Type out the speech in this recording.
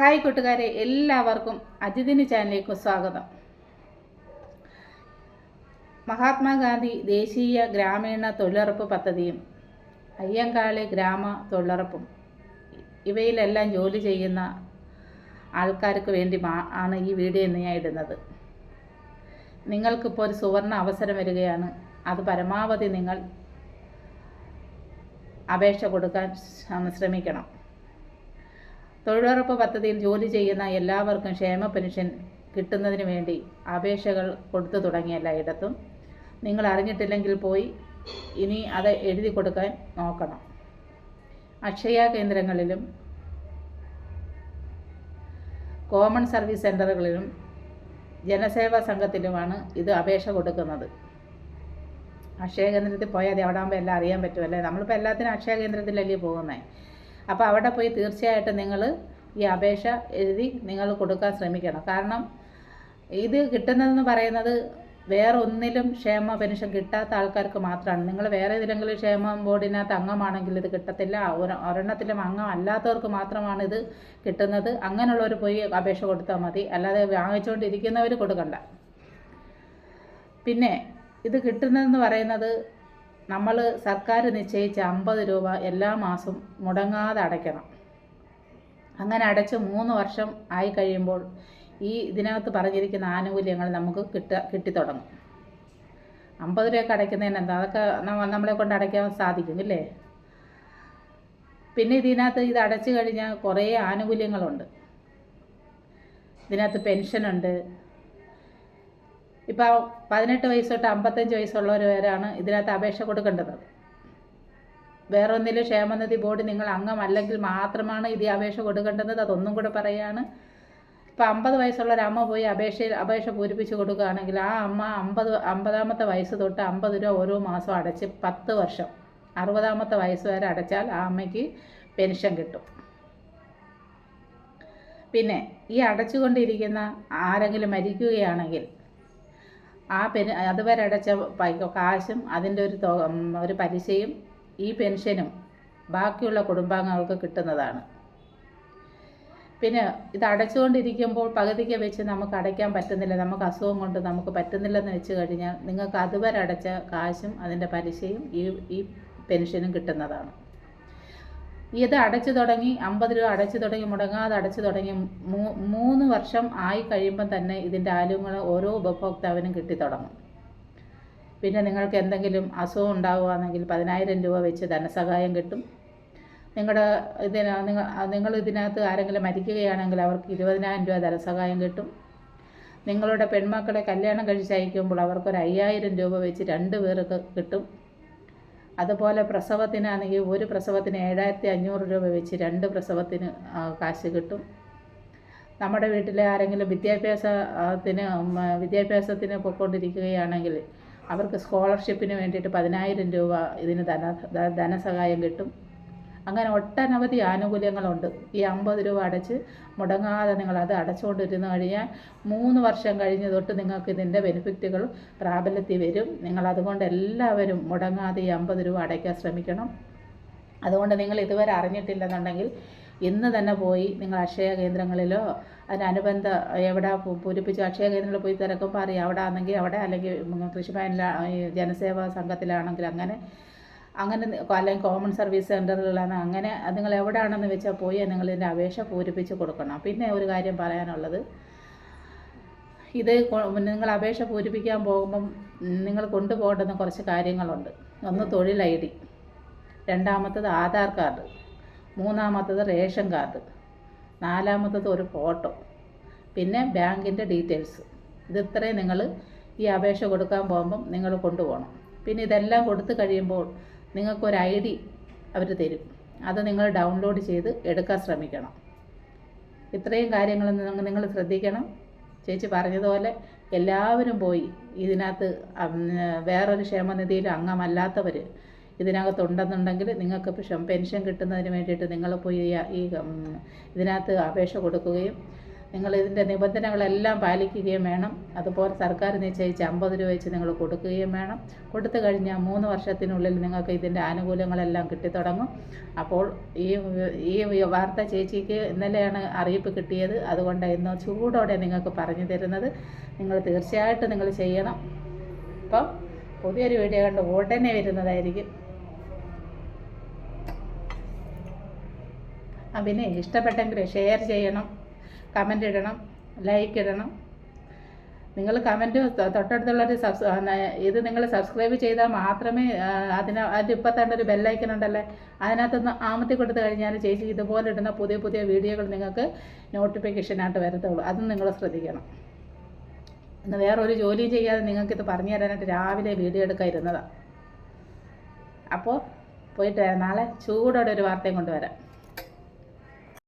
Hi കൂട്ടുകാരെ എല്ലാവർക്കും അജിതിന് ചാനലിലേക്ക് സ്വാഗതം. മഹാത്മാഗാന്ധി ദേശീയ ഗ്രാമീണ തൊഴിലുറപ്പ് പദ്ധതിയും അയ്യങ്കാളി ഗ്രാമ തൊഴിലുറപ്പും ഇവയിലെല്ലാം ജോലി ചെയ്യുന്ന ആൾക്കാർക്ക് വേണ്ടി ആണ് ഈ വീഡിയോ എന്ന് ഞാൻ ഇടുന്നത്. നിങ്ങൾക്കിപ്പോൾ ഒരു സുവർണ അവസരം വരികയാണ്. അത് പരമാവധി നിങ്ങൾ അപേക്ഷ കൊടുക്കാൻ ശ്രമ- ശ്രമിക്കണം. തൊഴിലുറപ്പ് പദ്ധതിയിൽ ജോലി ചെയ്യുന്ന എല്ലാവർക്കും ക്ഷേമ പെൻഷൻ കിട്ടുന്നതിന് വേണ്ടി അപേക്ഷകൾ കൊടുത്തു തുടങ്ങിയ എല്ലായിടത്തും. നിങ്ങൾ അറിഞ്ഞിട്ടില്ലെങ്കിൽ പോയി ഇനി അത് എഴുതി കൊടുക്കാൻ നോക്കണം. അക്ഷയ കേന്ദ്രങ്ങളിലും കോമൺ സർവീസ് സെന്ററുകളിലും ജനസേവാ സംഘത്തിലുമാണ് ഇത് അപേക്ഷ കൊടുക്കുന്നത്. അക്ഷയ കേന്ദ്രത്തിൽ പോയാൽ അവിടെ ആകുമ്പോൾ എല്ലാം അറിയാൻ പറ്റുമല്ലേ നമ്മളിപ്പോൾ എല്ലാത്തിനും അക്ഷയ കേന്ദ്രത്തിലല്ലേ പോകുന്നത് അപ്പോൾ അവിടെ പോയി തീർച്ചയായിട്ടും നിങ്ങൾ ഈ അപേക്ഷ എഴുതി നിങ്ങൾ കൊടുക്കാൻ ശ്രമിക്കണം. കാരണം ഇത് കിട്ടുന്നതെന്ന് പറയുന്നത് വേറെ ഒന്നിലും ക്ഷേമ പെൻഷൻ കിട്ടാത്ത ആൾക്കാർക്ക് മാത്രമാണ്. നിങ്ങൾ വേറെ ഏതെങ്കിലും ക്ഷേമ ബോർഡിനകത്ത് അംഗമാണെങ്കിൽ ഇത് കിട്ടത്തില്ല. ഒരു ഒരെണ്ണത്തിലും അംഗം അല്ലാത്തവർക്ക് മാത്രമാണ് ഇത് കിട്ടുന്നത്. അങ്ങനെയുള്ളവർ പോയി അപേക്ഷ കൊടുത്താൽ മതി. അല്ലാതെ വാങ്ങിച്ചുകൊണ്ടിരിക്കുന്നവർ കൊടുക്കണ്ട. പിന്നെ ഇത് കിട്ടുന്നതെന്ന് പറയുന്നത് നമ്മൾ സർക്കാർ നിശ്ചയിച്ച അമ്പത് രൂപ എല്ലാ മാസവും മുടങ്ങാതെ അടയ്ക്കണം. അങ്ങനെ അടച്ച് മൂന്ന് വർഷം ആയി കഴിയുമ്പോൾ ഈ ഇതിനകത്ത് പറഞ്ഞിരിക്കുന്ന ആനുകൂല്യങ്ങൾ നമുക്ക് കിട്ട കിട്ടിത്തുടങ്ങും. അമ്പത് രൂപയൊക്കെ അടയ്ക്കുന്നതിന് എന്താ? അതൊക്കെ നമ്മ- നമ്മളെ കൊണ്ട് അടയ്ക്കാൻ സാധിക്കും ഇല്ലേ? പിന്നെ ഇതിനകത്ത് ഇത് അടച്ചു കഴിഞ്ഞാൽ കുറേ ആനുകൂല്യങ്ങളുണ്ട്. ഇതിനകത്ത് പെൻഷനുണ്ട് ഇപ്പോൾ പതിനെട്ട് വയസ്സ് തൊട്ട് അമ്പത്തഞ്ച് വയസ്സുള്ളവർ വരെയാണ് ഇതിനകത്ത് അപേക്ഷ കൊടുക്കേണ്ടത്. വേറെ ഒന്നിലും ക്ഷേമനിധി ബോർഡ് നിങ്ങൾ അംഗമല്ലെങ്കിൽ മാത്രമാണ് ഇത് അപേക്ഷ കൊടുക്കേണ്ടത് അതൊന്നും കൂടെ പറയുകയാണ് ഇപ്പം അമ്പത് വയസ്സുള്ള ഒരു അമ്മ പോയി അപേക്ഷയിൽ അപേക്ഷ പൂരിപ്പിച്ച് കൊടുക്കുകയാണെങ്കിൽ ആ അമ്മ അമ്പത് അമ്പതാമത്തെ വയസ്സ് തൊട്ട് അമ്പത് രൂപ ഓരോ മാസം അടച്ച് പത്ത് വർഷം അറുപതാമത്തെ വയസ്സ് വരെ അടച്ചാൽ ആ അമ്മയ്ക്ക് പെൻഷൻ കിട്ടും. പിന്നെ ഈ അടച്ചുകൊണ്ടിരിക്കുന്ന ആരെങ്കിലും മരിക്കുകയാണെങ്കിൽ ആ പെൻ അതുവരെ അടച്ച കാശും അതിന്റെ ഒരു ഒരു പലിശയും ഈ പെൻഷനും ബാക്കിയുള്ള കുടുംബാംഗങ്ങൾക്ക് കിട്ടുന്നതാണ്. പിന്നെ ഇത് അടച്ചുകൊണ്ടിരിക്കുമ്പോൾ പകുതിക്ക് വെച്ച് നമുക്ക് അടയ്ക്കാൻ പറ്റുന്നില്ല. നമുക്ക് അസുഖം കൊണ്ട് നമുക്ക് പറ്റുന്നില്ലെന്ന് വെച്ച് കഴിഞ്ഞാൽ നിങ്ങൾക്ക് അതുവരെ അടച്ച കാശും അതിന്റെ പലിശയും ഈ ഈ പെൻഷനും കിട്ടുന്നതാണ്. ഇത് അടച്ചു തുടങ്ങി അമ്പത് രൂപ അടച്ചു തുടങ്ങി മുടങ്ങാതെ അടച്ചു തുടങ്ങി മൂന്ന് വർഷം ആയി കഴിയുമ്പം തന്നെ ഇതിന്റെ ആനുകൂല്യങ്ങൾ ഓരോ ഉപഭോക്താവിനും കിട്ടിത്തുടങ്ങും പിന്നെ നിങ്ങൾക്ക് എന്തെങ്കിലും അസുഖം ഉണ്ടാവുകയാണെങ്കിൽ പതിനായിരം രൂപ വെച്ച് ധനസഹായം കിട്ടും. നിങ്ങളുടെ ഇതിന് നിങ്ങൾ നിങ്ങൾ ഇതിനകത്ത് ആരെങ്കിലും മരിക്കുകയാണെങ്കിൽ അവർക്ക് ഇരുപതിനായിരം രൂപ ധനസഹായം കിട്ടും. നിങ്ങളുടെ പെൺമക്കളെ കല്യാണം കഴിച്ചയക്കുമ്പോൾ അവർക്കൊരു അയ്യായിരം രൂപ വെച്ച് രണ്ട് പേർക്ക് കിട്ടും. അതുപോലെ പ്രസവത്തിനാണെങ്കിൽ ഒരു പ്രസവത്തിന് ഏഴായിരത്തി അഞ്ഞൂറ് രൂപ വെച്ച് രണ്ട് പ്രസവത്തിന് കാശ് കിട്ടും. നമ്മുടെ വീട്ടിലെ ആരെങ്കിലും വിദ്യാഭ്യാസത്തിന് വിദ്യാഭ്യാസത്തിന് പൊയ്ക്കൊണ്ടിരിക്കുകയാണെങ്കിൽ അവർക്ക് സ്കോളർഷിപ്പിന് വേണ്ടിയിട്ട് പതിനായിരം രൂപ ഇതിന് ധന ധനസഹായം കിട്ടും. അങ്ങനെ ഒട്ടനവധി ആനുകൂല്യങ്ങളുണ്ട്. ഈ അമ്പത് രൂപ അടച്ച് മുടങ്ങാതെ നിങ്ങൾ അത് അടച്ചുകൊണ്ടിരുന്ന് കഴിഞ്ഞാൽ മൂന്ന് വർഷം കഴിഞ്ഞ് തൊട്ട് നിങ്ങൾക്ക് ഇതിന്റെ ബെനിഫിറ്റുകൾ പ്രാബല്യത്തിൽ വരും. നിങ്ങൾ അതുകൊണ്ട് എല്ലാവരും മുടങ്ങാതെ ഈ അമ്പത് രൂപ അടയ്ക്കാൻ ശ്രമിക്കണം. അതുകൊണ്ട് നിങ്ങൾ ഇതുവരെ അറിഞ്ഞിട്ടില്ലെന്നുണ്ടെങ്കിൽ ഇന്ന് തന്നെ പോയി നിങ്ങൾ അക്ഷയ കേന്ദ്രങ്ങളിലോ അതിനനുബന്ധ എവിടെ പൂരിപ്പിച്ച് അക്ഷയ കേന്ദ്രങ്ങളിൽ പോയി തിരക്കുമ്പോൾ അറിയാം അവിടെ ആണെങ്കിൽ അവിടെ അല്ലെങ്കിൽ കൃഷിഭവനിലാണ് ജനസേവാ സംഘത്തിലാണെങ്കിൽ അങ്ങനെ അങ്ങനെ അല്ലെങ്കിൽ കോമൺ സർവീസ് സെന്ററിലാണ് അങ്ങനെ നിങ്ങൾ എവിടെയാണെന്ന് വെച്ചാൽ പോയി നിങ്ങൾ ഇതിന്റെ അപേക്ഷ പൂരിപ്പിച്ച് കൊടുക്കണം. പിന്നെ ഒരു കാര്യം പറയാനുള്ളത്. ഇത് നിങ്ങൾ അപേക്ഷ പൂരിപ്പിക്കാൻ പോകുമ്പം നിങ്ങൾ കൊണ്ടുപോകേണ്ടുന്ന കുറച്ച് കാര്യങ്ങളുണ്ട്. ഒന്ന് തൊഴിൽ ഐ ഡി രണ്ടാമത്തത് ആധാർ കാർഡ് മൂന്നാമത്തത് റേഷൻ കാർഡ് നാലാമത്തത് ഒരു ഫോട്ടോ പിന്നെ ബാങ്കിന്റെ ഡീറ്റെയിൽസ്. ഇതിത്രയും നിങ്ങൾ ഈ അപേക്ഷ കൊടുക്കാൻ പോകുമ്പം നിങ്ങൾ കൊണ്ടുപോകണം. പിന്നെ ഇതെല്ലാം കൊടുത്തു കഴിയുമ്പോൾ നിങ്ങൾക്കൊരു ഐ ഡി അവർ തരും. അത് നിങ്ങൾ ഡൗൺലോഡ് ചെയ്ത് എടുക്കാൻ ശ്രമിക്കണം. ഇത്രയും കാര്യങ്ങൾ നിങ്ങൾ ശ്രദ്ധിക്കണം. ചേച്ചി പറഞ്ഞതുപോലെ എല്ലാവരും പോയി ഇതിനകത്ത് വേറൊരു ക്ഷേമനിധിയിൽ അംഗമല്ലാത്തവർ ഇതിനകത്തുണ്ടെന്നുണ്ടെങ്കിൽ നിങ്ങൾക്ക് പെൻഷൻ കിട്ടുന്നതിന് വേണ്ടിയിട്ട് നിങ്ങൾ പോയി ഈ- ഇതിനകത്ത് അപേക്ഷ കൊടുക്കുകയും നിങ്ങൾ ഇതിന്റെ നിബന്ധനകളെല്ലാം പാലിക്കുകയും വേണം. അതുപോലെ സർക്കാർ നിശ്ചയിച്ച് അമ്പത് രൂപ വെച്ച് നിങ്ങൾ കൊടുക്കുകയും വേണം. കൊടുത്തു കഴിഞ്ഞാൽ മൂന്ന് വർഷത്തിനുള്ളിൽ നിങ്ങൾക്ക് ഇതിന്റെ ആനുകൂല്യങ്ങളെല്ലാം കിട്ടിത്തുടങ്ങും. അപ്പോൾ ഈ ഈ വാർത്ത ചേച്ചിക്ക് ഇന്നലെയാണ് അറിയിപ്പ് കിട്ടിയത്. അതുകൊണ്ട് ഇന്ന് ചൂടോടെ നിങ്ങൾക്ക് പറഞ്ഞു തരുന്നത് നിങ്ങൾ തീർച്ചയായിട്ടും നിങ്ങൾ ചെയ്യണം. അപ്പം പുതിയൊരു വീഡിയോ കണ്ട് ഉടനെ വരുന്നതായിരിക്കും. പിന്നെ ഇഷ്ടപ്പെട്ടെങ്കിൽ ഷെയർ ചെയ്യണം. കമന്റ് ഇടണം ലൈക്ക് ഇടണം. നിങ്ങൾ കമന്റ് തൊട്ടടുത്തുള്ളൊരു സബ്സ് ഇത് നിങ്ങൾ സബ്സ്ക്രൈബ് ചെയ്താൽ മാത്രമേ അതിന് അതിന്റെ ഇപ്പം തന്നെ ഒരു ബെല്ലൈക്കൻ ഉണ്ടല്ലേ അതിനകത്തൊന്ന് ആമത്തി കൊടുത്തു കഴിഞ്ഞാൽ ചേച്ചി ഇതുപോലെ ഇടുന്ന പുതിയ പുതിയ വീഡിയോകൾ നിങ്ങൾക്ക് നോട്ടിഫിക്കേഷനായിട്ട് വരത്തുള്ളൂ. അതും നിങ്ങൾ ശ്രദ്ധിക്കണം. ഇന്ന് വേറൊരു ജോലിയും ചെയ്യാതെ നിങ്ങൾക്കിത് പറഞ്ഞു തരാനായിട്ട് രാവിലെ വീഡിയോ എടുക്കാൻ ഇരുന്നതാണ് അപ്പോൾ പോയിട്ട് നാളെ ചൂടോടെ ഒരു വാർത്തയും കൊണ്ടുവരാം.